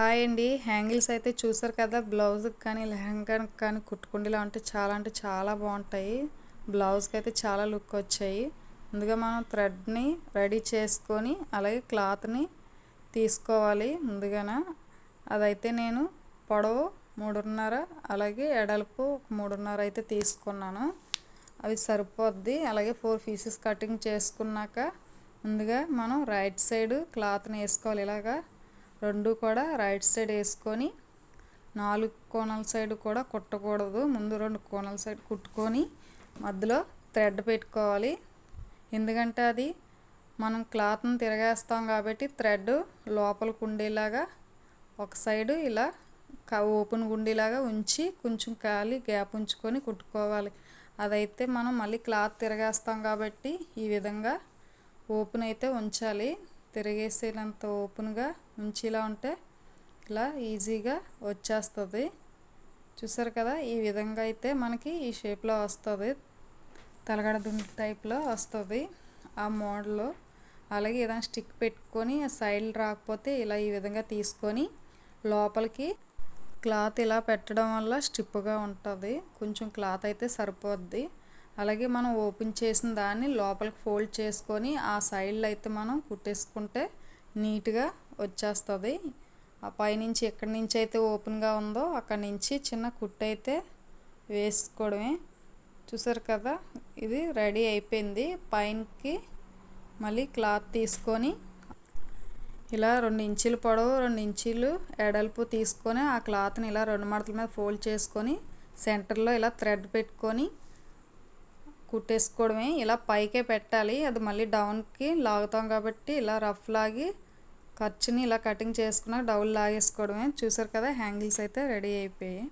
Hi అండి. హ్యాంగిల్స్ అయితే చూసారు కదా బ్లౌజ్కి కానీ లెహంగాకి కానీ కుట్టుకుండేలా ఉంటే చాలా అంటే చాలా బాగుంటాయి. బ్లౌజ్కి అయితే చాలా లుక్ వచ్చాయి. ముందుగా మనం థ్రెడ్ని రెడీ చేసుకొని అలాగే క్లాత్ని తీసుకోవాలి ముందుగాన. అదైతే నేను పొడవు మూడున్నర అలాగే ఎడల్పు ఒక మూడున్నర అయితే తీసుకున్నాను. అవి సరిపోద్ది. అలాగే ఫోర్ పీసెస్ కటింగ్ చేసుకున్నాక ముందుగా మనం రైట్ సైడ్ క్లాత్ని వేసుకోవాలి. ఇలాగా రెండు కూడా రైట్ సైడ్ వేసుకొని నాలుగు కోణాల సైడ్ కూడా కుట్టకూడదు. ముందు రెండు కోణాల సైడ్ కుట్టుకొని మధ్యలో థ్రెడ్ పెట్టుకోవాలి. ఎందుకంటే అది మనం క్లాత్ని తిరగేస్తాం కాబట్టి థ్రెడ్ లోపలికి ఉండేలాగా ఒక సైడు ఇలా ఓపెన్ గుండేలాగా ఉంచి కొంచెం ఖాళీ గ్యాప్ ఉంచుకొని కుట్టుకోవాలి. అదైతే మనం మళ్ళీ క్లాత్ తిరగేస్తాం కాబట్టి ఈ విధంగా ఓపెన్ అయితే ఉంచాలి. తిరిగేసేనంత ఓపెన్గా ఉంచేలా ఉంటే ఇలా ఈజీగా వచ్చేస్తుంది. చూసారు కదా ఈ విధంగా అయితే మనకి ఈ షేప్లో వస్తుంది. తలగడ దుండి టైప్లో వస్తుంది. ఆ మోడల్లో అలాగే ఏదైనా స్టిక్ పెట్టుకొని సైడ్ రాకపోతే ఇలా ఈ విధంగా తీసుకొని లోపలికి క్లాత్ ఇలా పెట్టడం వల్ల స్టిప్గా ఉంటుంది. కొంచెం క్లాత్ అయితే సరిపోద్ది. అలాగే మనం ఓపెన్ చేసిన దాన్ని లోపలికి ఫోల్డ్ చేసుకొని ఆ సైడ్లో అయితే మనం కుట్టేసుకుంటే నీట్గా వచ్చేస్తుంది. ఆ పైనుంచి ఎక్కడి నుంచి అయితే ఓపెన్గా ఉందో అక్కడి నుంచి చిన్న కుట్టు అయితే వేసుకోవడమే. చూసారు కదా ఇది రెడీ అయిపోయింది. పైనకి మళ్ళీ క్లాత్ తీసుకొని ఇలా రెండు ఇంచులు పొడవు రెండు ఇంచులు ఎడల్పు తీసుకొని ఆ క్లాత్ని ఇలా రెండు మడతల మీద ఫోల్డ్ చేసుకొని సెంటర్లో ఇలా థ్రెడ్ పెట్టుకొని కుట్టేసుకోవడమే. ఇలా పైకే పెట్టాలి. అది మళ్ళీ డౌన్కి లాగుతాం కాబట్టి ఇలా రఫ్ లాగి ఖర్చుని ఇలా కటింగ్ చేసుకున్న డౌల్ లాగేసుకోవడమే. చూసారు కదా హ్యాంగిల్స్ అయితే రెడీ అయిపోయాయి.